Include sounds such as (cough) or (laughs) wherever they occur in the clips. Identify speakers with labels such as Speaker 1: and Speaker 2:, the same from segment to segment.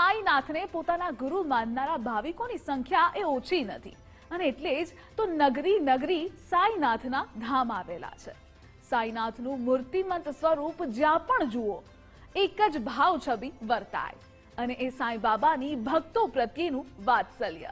Speaker 1: સાંઈનાથને પોતાના ગુરુ માનનારા ભાવિકોની સંખ્યા એ ઓછી નથી. અને એટલે જ તો નગરી નગરી સાંઈનાથના ધામ આવેલા છે. સાંઈનાથનું મૂર્તિમંત સ્વરૂપ જ્યાં પણ જુઓ, એક જ ભાવ છબી વર્તાય. અને એ સાંઈ બાબાની ભક્તો પ્રત્યેનું વાત્સલ્ય.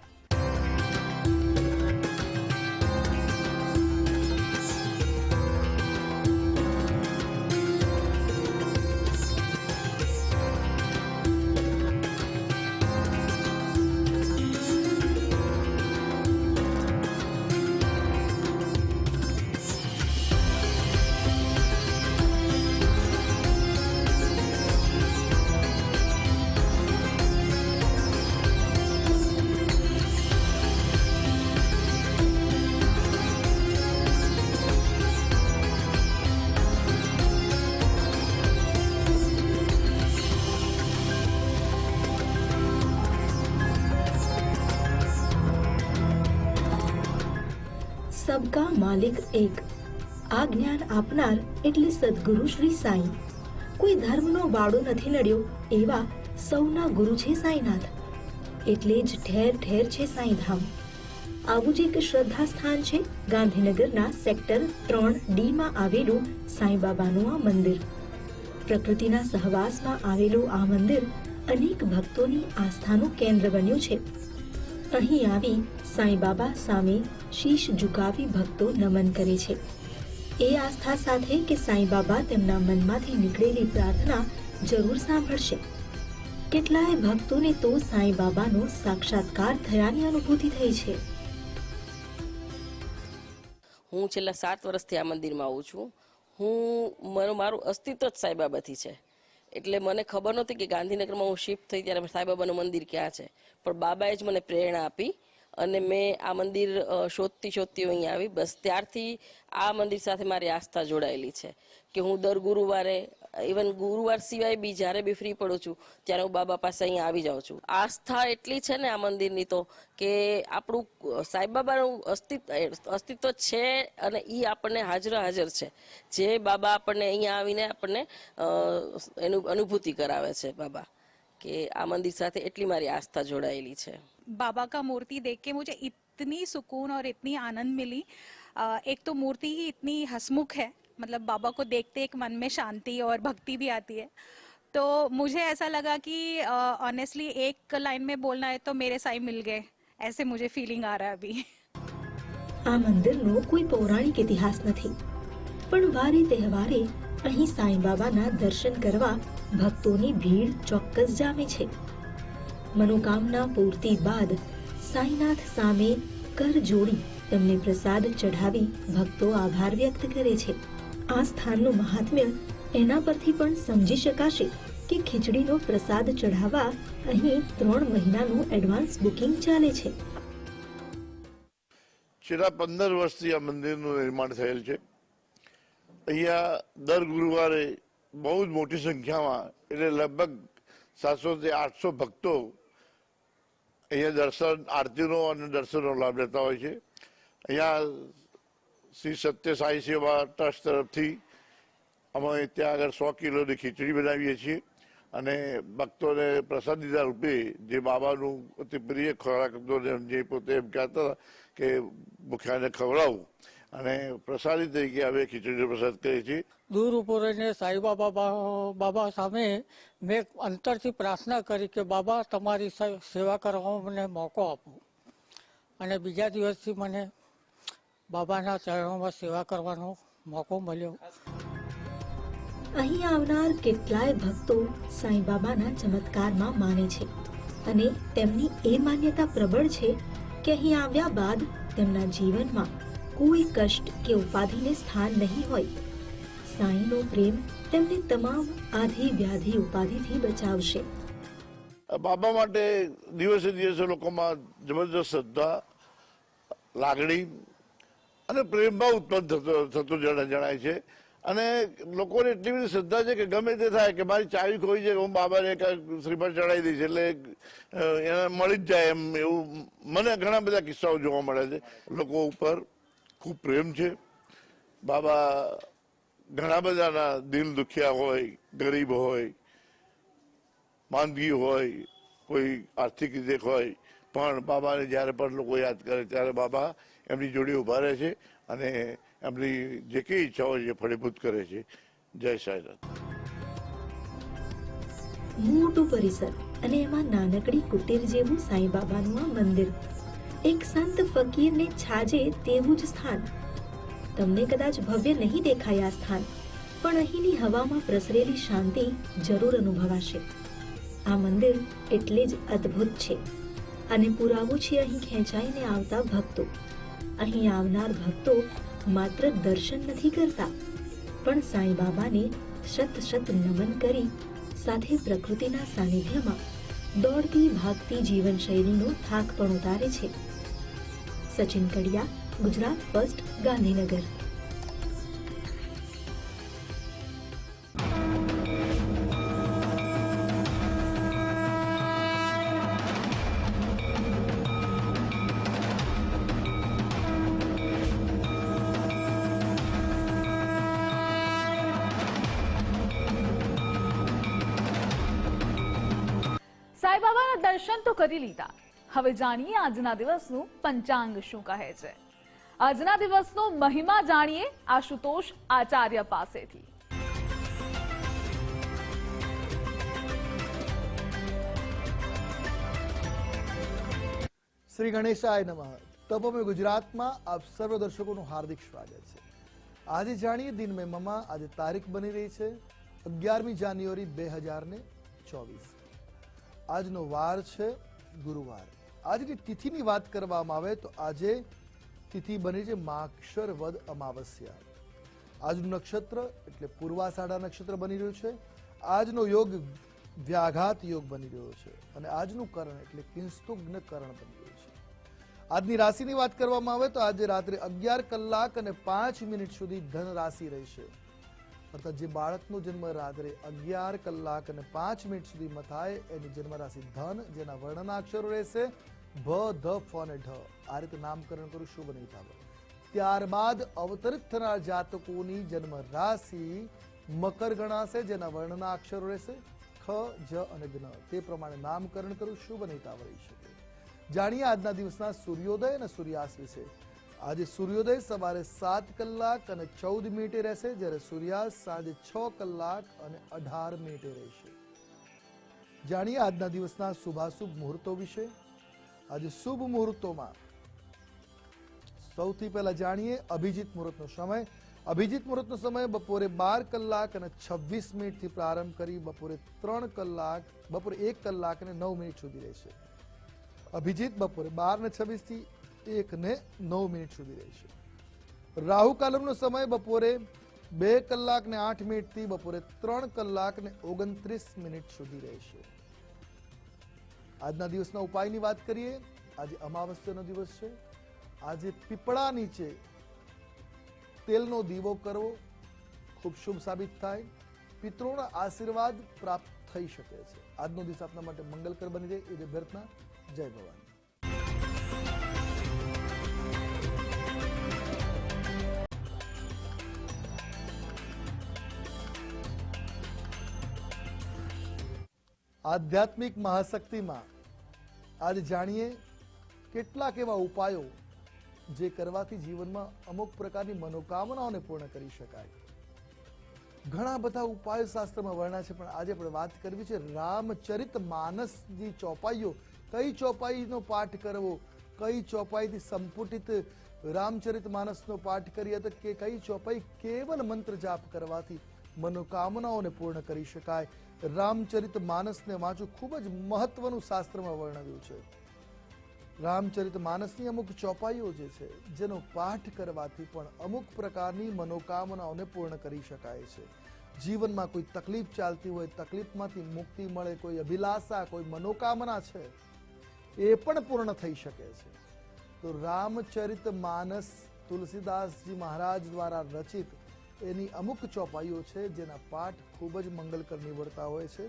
Speaker 2: માલિક એક. આ જ્ઞાન આપનાર એટલે સદગુરુ શ્રી સાંઈ. કોઈ ધર્મનો વાડો નથી નડ્યો એવા સૌના ગુરુ છે સાંઈનાથ. એટલે જ ઠેર ઠેર છે સાંઈધામ. આવું જ એક શ્રદ્ધા સ્થાન છે ગાંધીનગરના સેક્ટર ત્રણ ડીમાં આવેલું સાંઈબાબાનું આ મંદિર. પ્રકૃતિના સહવાસમાં આવેલું આ મંદિર અનેક ભક્તોની આસ્થાનું કેન્દ્ર બન્યું છે. અહીં આવી સાંઈબાબા સામે શીશ ઝુકાવી ભક્તો નમન કરે છે. એ આસ્થા સાથે કે સાંઈબાબા તેમના મનમાંથી નીકળેલી પ્રાર્થના જરૂર સાંભળશે. કેટલાય ભક્તોને તો સાંઈબાબાનો સાક્ષાત્કાર થયાની અનુભૂતિ થઈ છે.
Speaker 3: હું છેલ્લા સાત વર્ષથી આ મંદિરમાં આવું છું. હું, મારું મારું અસ્તિત્વ જ સાંઈબાબાથી છે. એટલે મને ખબર નહોતી કે ગાંધીનગરમાં હું શિફ્ટ થઈ ત્યારે સાંઈબાબાનું મંદિર ક્યાં છે. પણ બાબાએ જ મને પ્રેરણા આપી અને મેં આ મંદિર શોધતી શોધતી હું અહીં આવી. બસ ત્યારથી આ મંદિર સાથે મારી આસ્થા જોડાયેલી છે કે હું દર ગુરુવારે ઇવન ગુરુવાર સિવાય બી જ્યારે બી ફ્રી પડું છું ત્યારે હું બાબા પાસે અહીંયા આવી જાઉં છું આસ્થા એટલી છે ને આ મંદિરની તો કે આપણું સાંઈબાબાનું અસ્તિત્વ અસ્તિત્વ છે અને એ આપણને હાજરા હાજર છે જે બાબા આપણને અહીંયા આવીને આપણને અ, એનું અનુભૂતિ કરાવે છે બાબા કે આ મંદિર સાથે એટલી મારી આસ્થા જોડાયેલી છે
Speaker 4: बाबा का मूर्ति देख के मुझे इतनी सुकून और इतनी आनंद मिली अ, एक तो मूर्ति ही इतनी हसमुख है मतलब बाबा को देखते एक मन में शांति और भक्ति भी आती है तो मुझे ऐसा लगा कि ऑनेस्टली एक लाइन में बोलना है तो मेरे साई मिल गए ऐसे मुझे फीलिंग आ रहा है अभी (laughs)
Speaker 2: આ મંદિરનો કોઈ પૌરાણિક ઇતિહાસ નથી પણ વારે તહેવારે અહીં સાંઈબાબાના દર્શન કરવા ભક્તોની ભીડ ચોક્કસ જામે છે મનોકામના પૂર્તિ બાદ સાંઈનાથ સામે કર જોડી તેમને પ્રસાદ ચઢાવી ભક્તો આભાર વ્યક્ત કરે છે આ સ્થાનનું મહાત્મ્ય એના પરથી પણ સમજી શકાશે કે ખીચડીનો પ્રસાદ ચઢાવવા અહીં ત્રણ મહિનાનું એડવાન્સ બુકિંગ ચાલે છે.
Speaker 5: છેલ્લા પંદર વર્ષથી આ મંદિરનું નિર્માણ થયેલ છે. અહીંયા દર ગુરુવારે બહુ જ મોટી સંખ્યામાં, એટલે લગભગ સાતસો થી આઠસો ભક્તો અહીંયા દર્શન, આરતીનો અને દર્શનનો લાભ લેતા હોય છે. અહીંયા શ્રી સત્ય સાઈ સેવા ટ્રસ્ટ તરફથી અમે ત્યાં આગળ સો કિલોની ખીચડી બનાવીએ છીએ અને ભક્તોને પ્રસાદીના રૂપે જે બાબાનું અતિ પ્રિય ખોરાક જે પોતે એમ કહેતા હતા કે ભૂખ્યાને ખવડાવું અને પ્રસાદી તરીકે હવે ખીચડીનો પ્રસાદ કરીએ છીએ.
Speaker 6: દૂર ઉપર રહીને સાંઈબાબા બાબા સામે મેં અંતરથી પ્રાર્થના કરી કે બાબા તમારી સેવા કરવામાં મને મોકો આપો. અને બીજા દિવસથી મને બાબાના ચરણોમાં સેવા કરવાનો મોકો મળ્યો.
Speaker 2: અહીં આવનાર કેટલાય ભક્તો સાંઈબાબાના ચમત્કારમાં માને છે અને તેમની એ માન્યતા પ્રબળ છે કે અહીં આવ્યા બાદ તેમના જીવનમાં કોઈ કષ્ટ કે ઉપાધિને સ્થાન નહીં હોય. સાંઈનો પ્રેમ તેમને તમામ આધિ વ્યાધિ ઉપાધિથી બચાવશે.
Speaker 5: બાબા માટે દિવસે દિવસે લોકોમાં જબરદસ્ત શ્રદ્ધા લાગણી અને પ્રેમભાવ ઉત્પન્ન થતો થતો જણાય છે. અને લોકોને એટલી બધી શ્રદ્ધા છે કે ગમે તે થાય કે મારી ચાવી ખોઈ છે હું બાબાને શ્રીફળ ચડાવી દઈશ એટલે એને મળી જ જાય એમ એવું મને ઘણા બધા કિસ્સાઓ જોવા મળે છે. લોકો ઉપર ખૂબ પ્રેમ છે. બાબા ઘણા બધાના દિલ દુખ્યા હોય, ગરીબ હોય, માંદગી હોય, કોઈ આર્થિક રીતે હોય, પણ બાબાને જ્યારે પણ લોકો યાદ કરે ત્યારે બાબા એમની જોડે ઊભા રહે છે અને એમની જે કઈ ઈચ્છાઓ છે ફળીભૂત કરે છે. જય સાંઈનાથ.
Speaker 2: મોટું પરિસર અને એમાં નાનકડી કુટીર જેવું સાંઈબાબાનું આ મંદિર. એક સંત ફકીરને છાજે તેવું જ સ્થાન. તમને કદાચ ભવ્ય નહીં દેખાય આ સ્થાન, પણ અહીંની હવામાં પ્રસરેલી શાંતિ જરૂર અનુભવાશે. આ મંદિર એટલે જ અદ્ભુત છે અને પુરાવો છે અહીં ખેંચાઈને આવતા ભક્તો. અહીં આવનાર ભક્તો માત્ર દર્શન નથી કરતા, પણ સાંઈબાબાને શત શત નમન કરી સાથે પ્રકૃતિના સાનિધ્યમાં દોડતી ભાગતી જીવનશૈલીનો થાક પણ ઉતારે છે. સચિન કડિયા, ગુજરાત ફર્સ્ટ, ગાંધીનગર.
Speaker 1: દર્શન તો કરી લીધા. હવે જાણીએ આજના દિવસનું પંચાંગ શું કહે છે. આજના દિવસનો મહિમા જાણીએ આશુતોષ આચાર્ય પાસેથી.
Speaker 7: શ્રી ગણેશાય નમઃ. તપોમે ગુજરાતમાં આપ સર્વ દર્શકોનું હાર્દિક સ્વાગત છે. આજે જાણીએ દિન મહિમામાં મમા આજે તારીખ બની રહી છે અગિયારમી જાન્યુઆરી બે હજાર ને ચોવીસ. આજનો વાર છે ગુરુવાર. આજની તિથિની વાત કરવામાં આવે તો આજે તિથિ બની છે માક્ષર વદ અમાવસ્યા. આજનું નક્ષત્ર એટલે પૂર્વાષાઢા નક્ષત્ર બની રહ્યું છે. આજનો યોગ વ્યાઘાત યોગ બની રહ્યો છે અને આજનું કરણ એટલે કિંસ્તુગ્ન કરણ બની રહ્યું છે. આજની રાશિની વાત કરવામાં આવે તો આજે રાત્રે અગિયાર કલાક અને પાંચ મિનિટ સુધી ધન રાશિ રહેશે. અર્થાત જે બાળકનો જન્મ રાત્રે અગિયાર કલાક અને પાંચ મિનિટ સુધીમાં થાય એની જન્મ રાશિ ધન, જેના વર્ણના અક્ષરો રહેશે, ભ, ધ, ફ અને ઢ. આ રીતે નામકરણ કરું શુભ નહીં ત્યારબાદ અવતરિત થનાર જાતકોની જન્મ રાશિ મકર ગણાશે, જેના વર્ણના અક્ષરો રહેશે, ખ, જ અને જ્ઞ તે પ્રમાણે નામકરણ કરું શુભ નહીં રહી શકે. જાણીએ આજના દિવસના સૂર્યોદય અને સૂર્યાસ્ત વિશે. આજે સૂર્યોદય સવારે સાત કલાક અને ચૌદ મિનિટે રહેશે, જ્યારે સૂર્યાસ્ત સાંજે છ કલાક અને અઢાર મિનિટે રહેશે. જાણીએ આજના દિવસના શુભાશુભ મુહૂર્તો વિશે? આજે શુભ મુહૂર્તોમાં સૌથી પહેલા જાણીએ અભિજીત મુહૂર્તનો સમય. અભિજીત મુહૂર્તનો સમય બપોરે બાર કલાક અને છવ્વીસ મિનિટથી પ્રારંભ કરી બપોરે ત્રણ કલાક, બપોરે એક કલાક અને નવ મિનિટ સુધી રહેશે. અભિજીત બપોરે બાર ને છવ્વીસથી એક ને નવ મિનિટ સુધી રહેશે રાહુ કાલમનો સમય બપોરે બે કલાક ને આઠ મિનિટથી બપોરે ત્રણ કલાક ને ઓગણત્રીસ મિનિટ સુધી રહેશે આજના દિવસના ઉપાયની વાત કરીએ. આજે અમાવસ્યાનો દિવસ છે. આજે પીપળા નીચે તેલનો દીવો કરવો ખૂબ શુભ સાબિત થાય. પિતૃઓના આશીર્વાદ પ્રાપ્ત થઈ શકે છે. આજનો દિવસ આપના માટે મંગલકર બની જાય. એ અભ્યર્થના. જય ભવાની. આધ્યાત્મિક મહાશક્તિમાં આજે જાણીએ કેટલાક એવા ઉપાયો જે કરવાથી જીવનમાં અમુક પ્રકારની મનોકામનાઓને પૂર્ણ કરી શકાય. ઘણા બધા ઉપાયો શાસ્ત્રમાં વર્ણા છે, પણ આજે પણ વાત કરવી છે રામચરિત માનસની ચોપાઈઓ. કઈ ચોપાઈનો પાઠ કરવો? કઈ ચોપાઈથી સંપુટિત રામચરિત માનસનો પાઠ કરીએ તો કે કઈ ચોપાઈ કેવલ મંત્ર જાપ કરવાથી મનોકામનાઓને પૂર્ણ કરી શકાય? રામચરિત માનસને વાંચવું ખૂબ જ મહત્વનું શાસ્ત્રમાં વર્ણવ્યું છે. રામચરિત માનસની અમુક ચોપાઈઓ જે છે, જેનો પાઠ કરવાથી પણ અમુક પ્રકારની મનોકામનાઓને પૂર્ણ કરી શકાય છે. જીવનમાં કોઈ તકલીફ ચાલતી હોય, તકલીફમાંથી મુક્તિ મળે, કોઈ અભિલાષા, કોઈ મનોકામના છે, એ પણ પૂર્ણ થઈ શકે છે. તો રામચરિત માનસ તુલસીદાસજી મહારાજ દ્વારા રચિત એની અમુક ચોપાઈઓ છે જેના પાઠ ખૂબ જ મંગલકર નીવડતા હોય છે.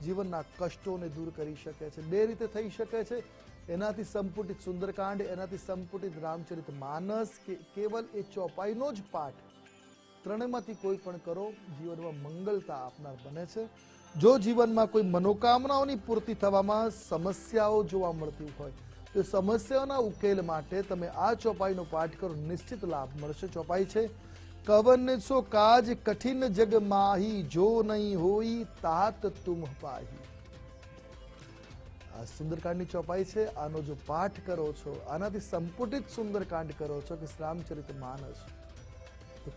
Speaker 7: જીવનના કષ્ટોને દૂર કરી શકે છે. બે રીતે થઈ શકે છે. એનાથી સંપુટિત સુંદરકાંડ, એનાથી સંપુટિત રામચરિત માનસ કે કેવલ એ ચોપાઈનો જ પાઠ. ત્રણેયમાંથી કોઈ પણ કરો, જીવનમાં મંગલતા આપનાર બને છે. જો જીવનમાં કોઈ મનોકામનાઓની પૂર્તિ થવામાં સમસ્યાઓ જોવા મળતી હોય, તો સમસ્યાઓના ઉકેલ માટે તમે આ ચોપાઈનો પાઠ કરો. નિશ્ચિત લાભ મળશે ચોપાઈ છે. કવન સો કાજ કઠિન જગ માહી, જો નહીં હોઈ તાત તુમ પાહી. આ સુંદરકાંડની ચોપાઈ છે, આનો જો પાઠ કરો છો, આનાથી સંપુટિત સુંદરકાંડ કરો છો કે રામચરિત માનસ.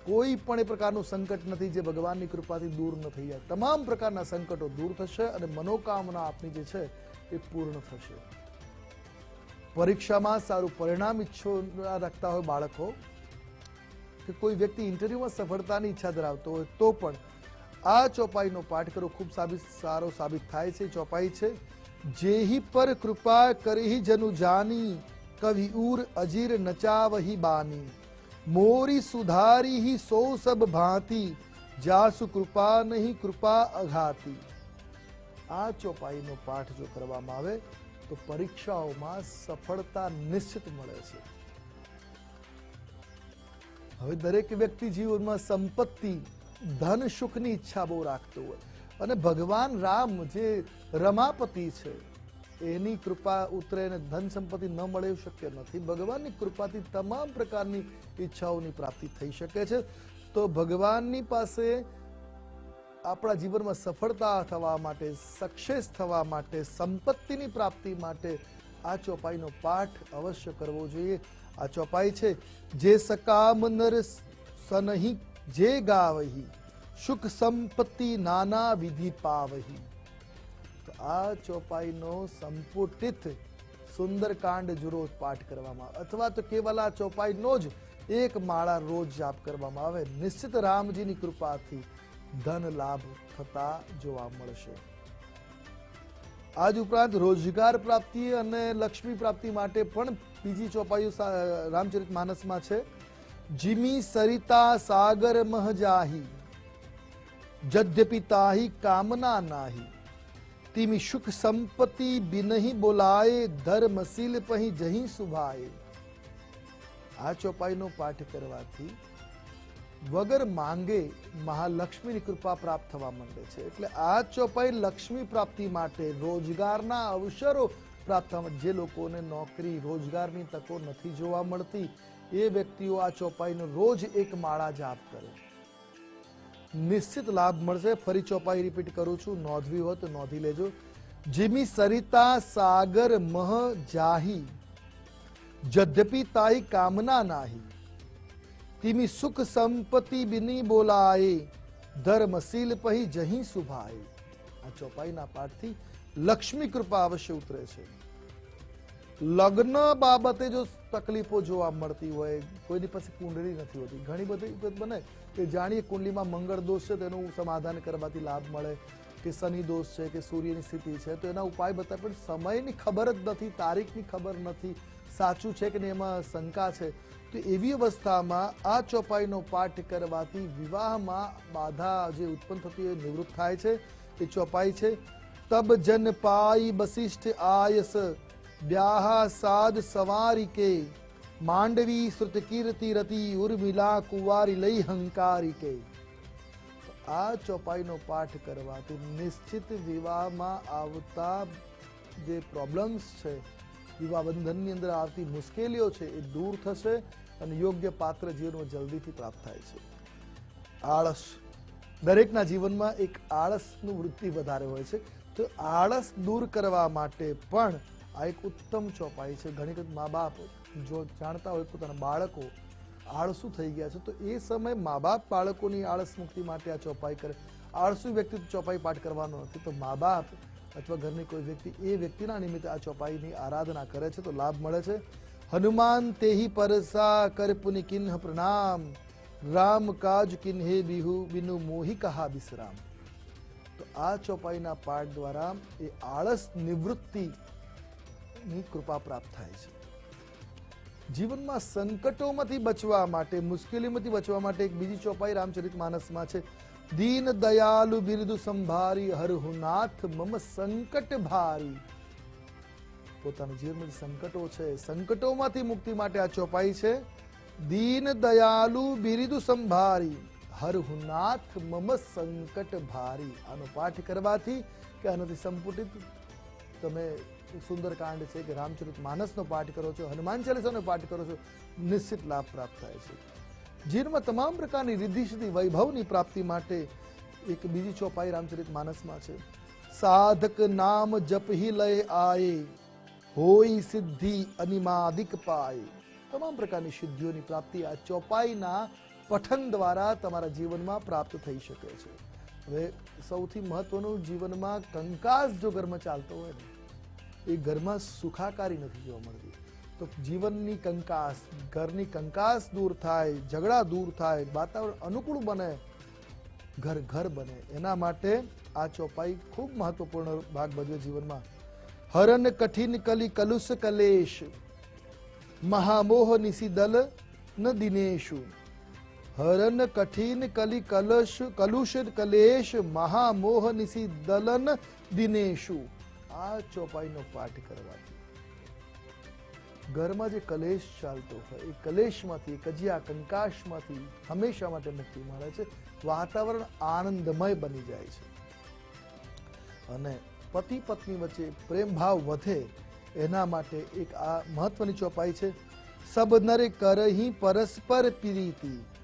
Speaker 7: કોઈ પણ એ પ્રકારનું સંકટ નથી જે ભગવાનની કૃપાથી દૂર ન થઈ જાય. તમામ પ્રકારના સંકટો દૂર થશે અને મનોકામના આપની જે છે એ પૂર્ણ થશે. પરીક્ષામાં સારું પરિણામ ઈચ્છો રાખતા હોય બાળકો કે કોઈ વ્યક્તિ ઇન્ટરવ્યુમાં સફળતાની ઈચ્છા ધરાવતો હોય તો પણ આ ચોપાઈનો પાઠ કરો ખૂબ સાબિત, સારો સાબિત થાય છે. ચોપાઈ છે, જેહી પર કૃપા કરી જનુ જાની, કવિ ઉર અજીર નચાવહી બાની. મોરી સુધારી હી સો સબ ભાંતિ, જાસુ કૃપા નહીં કૃપા અઘાતી. આ ચોપાઈનો પાઠ જો કરવામાં આવે તો પરીક્ષાઓમાં સફળતા નિશ્ચિત મળે છે. હવે દરેક વ્યક્તિ જીવનમાં સંપત્તિ, ધન, સુખની ઈચ્છા બહુ રાખતો હોય. અને ભગવાન રામ જે રમાપતિ છે, એની કૃપા ઉતરે અને ધન સંપત્તિ ન મળે એવું શક્ય નથી. ભગવાનની કૃપાથી તમામ પ્રકારની ઈચ્છાઓની પ્રાપ્તિ થઈ શકે છે. તો ભગવાનની પાસે આપણા જીવનમાં સફળતા થવા માટે સક્સેસ થવા માટે, સંપત્તિની પ્રાપ્તિ માટે આ ચોપાઈનો પાઠ અવશ્ય કરવો જોઈએ. આ ચોપાઈ છે. જે સકામ નર સનહી, જે ગાવહી, સુખ સંપત્તિ નાના વિધિ પાવહી. આ ચોપાઈનો સંપુટિત સુંદરકાંડ જો રોજ પાઠ કરવામાં અથવા તો કેવલ આ ચોપાઈનો જ એક માળા રોજ જાપ કરવામાં આવે. નિશ્ચિત રામજીની કૃપાથી ધન લાભ થતા જોવા મળશે. આજ ઉપરાંત રોજગાર પ્રાપ્તિ અને લક્ષ્મી પ્રાપ્તિ માટે પણ બીજી ચોપાઈઓ રામચરિત માનસમાં છે. જીમી સરિતા સાગર મહજાહી તાહી કામના નાહી. તિમી સુખ સંપત્તિ બિનહી બોલાય ધર્મશીલ પહી જહી સુભાય. આ ચોપાઈનો પાઠ કરવાથી વગર માંગે મહાલક્ષ્મીની કૃપા પ્રાપ્ત થવા માંડે છે. એટલે આ ચોપાઈ લક્ષ્મી પ્રાપ્તિ માટે રોજગારના અવસરો પ્રાપ્ત થવા જે લોકોને નોકરી, રોજગારની તકો નથી જોવા મળતી, એ વ્યક્તિઓ આ ચોપાઈનો રોજ એક માળા જાપ કરે. નિશ્ચિત લાભ મળશે, ફરી ચોપાઈ રિપીટ કરું છું, નોંધવી હોય તો નોંધી લેજો. જીમી સરિતા સાગર મહ જાહી, જદ્યપી તાઈ કામના નાહી. તિમી સુખ સંપત્તિ બિની બોલાએ ધર્મશીલ પહી જહી સુભાએ આ ચોપાઈના પાઠથી લક્ષ્મી કૃપા અવશ્ય ઉતરે છે. લગ્ન બાબતે જો તકલીફો જોવા મળતી હોય, કોઈની પાસે કુંડળી નથી હોતી. ઘણી બધી વખત બને કે જાણીએ કુંડલીમાં મંગળ દોષ છે તેનું સમાધાન કરવાથી લાભ મળે. કે શનિ દોષ છે, કે સૂર્યની સ્થિતિ છે, તો એના ઉપાય બતાવે. પણ સમયની ખબર જ નથી, તારીખની ખબર નથી. સાચું છે કે એમાં શંકા છે? તો એવી અવસ્થામાં આ ચોપાઈનો પાઠ કરવાથી વિવાહમાં બાધા જે ઉત્પન્ન થતી હોય, નિવૃત્ત થાય છે. એ ચોપાઈ છે. તબ જન પાઈ વશિષ્ઠ આયસ બ્યાહા સાદ સવારી કે માંડવી શ્રુત કીર્તિ રતિ ઉર્મિલા કુંવારી લઈ હંકારી કે આ ચોપાઈનો પાઠ કરવાથી નિશ્ચિત વિવાહમાં આવતા જે પ્રોબ્લેમ્સ છે વિવાહ બંધનની અંદર આવતી મુશ્કેલીઓ છે એ દૂર થશે અને યોગ્ય પાત્ર જીવનમાં જલ્દીથી પ્રાપ્ત થાય છે. આળસ. દરેકના જીવનમાં એક આળસનું વૃત્તિ વધારે હોય છે. તો આળસ દૂર કરવા માટે પણ આ એક ઉત્તમ ચોપાઈ છે. ઘણી વખત મા બાપ જો જાણતા હોય પોતાના બાળકો આળસુ થઈ ગયા છે, તો એ સમય મા બાપ બાળકોની આળસ મુક્તિ માટે આ ચોપાઈ કરે. આળસુ વ્યક્તિ ચોપાઈ પાઠ કરવાનો નથી, તો મા બાપ અથવા ઘરની કોઈ વ્યક્તિ એ વ્યક્તિના નિમિત્તે આ ચોપાઈની આરાધના કરે છે, તો લાભ મળે છે. હનુમાન તેહી પરસા કર પુનિ કિન્હ પ્રણામ, રામ કાજ કિન્હે બિહુ બિનુ મોહી કહા બિસરામ તો આ ચોપાઈના પાઠ દ્વારા એ આળસ નિવૃત્તિની કૃપા પ્રાપ્ત થાય છે. જીવનમાં સંકટોમાંથી બચવા માટે, મુશ્કેલીમાંથી બચવા માટે એક બીજી ચોપાઈ રામચરિત માનસમાં છે. દીન દયાલુ બિરદુ સંભારી હરહુનાથ મમ સંકટ ભારી. પોતાના જીવનમાં સંકટો છે, સંકટોમાંથી મુક્તિ માટે આ ચોપાઈ છે. દીન દયાલુ બિરદુ સંભારી. હરહુનાથ મમ સંકટ ભારી આનો પાઠ કરવાથી કે આનાથી સંપુટિત તમે સુંદરકાંડ છે કે રામચરિત માનસનો પાઠ કરો છો હનુમાન ચાલીસાનો પાઠ કરો છો નિશ્ચિત લાભ પ્રાપ્ત થાય છે જીવનમાં તમામ પ્રકારની રિદ્ધિ સિદ્ધિ વૈભવની પ્રાપ્તિ માટે એક બીજી ચોપાઈ રામચરિત માનસમાં છે સાધક નામ જપહી લય આયે હોય સિદ્ધિ અનિમાદિક પાય તમામ પ્રકારની સિદ્ધિઓની પ્રાપ્તિ આ ચોપાઈના પઠન દ્વારા તમારા જીવનમાં પ્રાપ્ત થઈ શકે છે. હવે સૌથી મહત્વનું જીવનમાં કંકાસ જો ઘરમાં ચાલતો હોય ને, એ ઘરમાં સુખાકારી નથી જોવા મળતી. તો જીવનની કંકાસ, ઘરની કંકાસ દૂર થાય, ઝઘડા દૂર થાય, વાતાવરણ અનુકૂળ બને, ઘર ઘર બને. એના માટે આ ચોપાઈ ખૂબ મહત્વપૂર્ણ ભાગ ભજવે જીવનમાં. હરન કઠિન કલી કલુષ કલેશ, મહામોહ દલ ન દિનેશુ. હરન કઠિન કલી કલશ, કલુષ કલેશ મહામોહ દલન દિનેશુ. આ ચોપાઈનો પાઠ કરવાથી. ઘરમાં જે કલેશ ચાલતો હોય, એ કલેશમાંથી કજિયા કંકાશમાંથી હંમેશા માટે મુક્તિ મળે છે. વાતાવરણ આનંદમય બની જાય છે. અને પતિ પત્ની વચ્ચે પ્રેમ ભાવ વધે, એના માટે એક આ મહત્વની ચોપાઈ છે. સબ નરે કરહી પરસ્પર પ્રીતિ.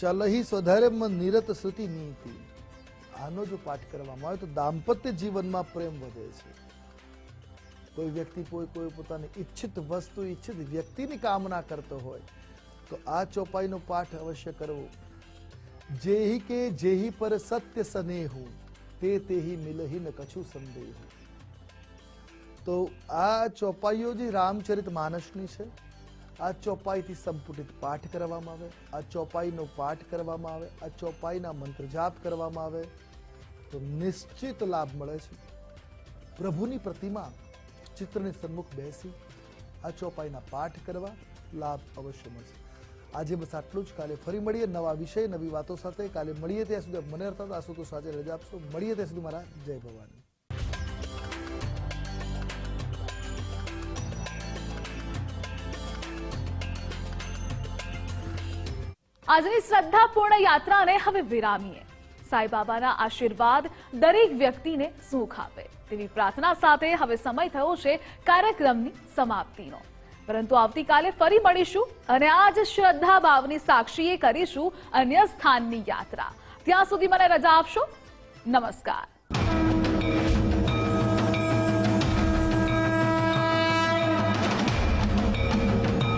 Speaker 7: ચલહી સ્વધર્મ નિરત શ્રુતિ નીતિ. આનો જો પાઠ કરવામાં આવે તો દાંપત્ય જીવનમાં પ્રેમ વધે છે. કોઈ વ્યક્તિ કોઈ કોઈ પોતાની ઈચ્છિત વસ્તુ, ઈચ્છિત વ્યક્તિની કામના કરતો હોય, તો આ ચોપાઈનો પાઠ અવશ્ય કરવો. જેહી કે જેહી પર સત્ય સનેહું, તે તેહી મિલહી ન કછુ સંદેહુ. તો આ ચોપાઈઓ જે રામચરિત માનસની છે આ ચોપાઈથી સંપુટિત પાઠ કરવામાં આવે, આ ચોપાઈનો પાઠ કરવામાં આવે, આ ચોપાઈના મંત્ર જાપ કરવામાં આવે, તો નિશ્ચિત લાભ મળે છે. પ્રભુની પ્રતિમા ચિત્રની સન્મુખ બેસી, આ ચોપાઈના પાઠ કરવા લાભ અવશ્ય મળશે. આજે બસ આટલું જ. કાલે ફરી મળીએ નવા વિષય, નવી વાતો સાથે. કાલે મળીએ ત્યાં સુધી. મને અર્થાત આશુતોષ સાજે રજા આપશો. મળીએ ત્યાં સુધી મારા જય ભવાની.
Speaker 1: આજની શ્રદ્ધાપૂર્ણ યાત્રાને હવે વિરામીએ. સાંઈબાબાના આશીર્વાદ દરેક વ્યક્તિને સુખ આપે. તેવી પ્રાર્થના સાથે હવે સમય થયો છે કાર્યક્રમની સમાપ્તિનો. પરંતુ આવતીકાલે ફરી મળીશું અને આજ શ્રદ્ધા ભાવની સાક્ષીએ કરીશું અન્ય સ્થાનની યાત્રા. ત્યાં સુધી મને રજા આપશો. નમસ્કાર.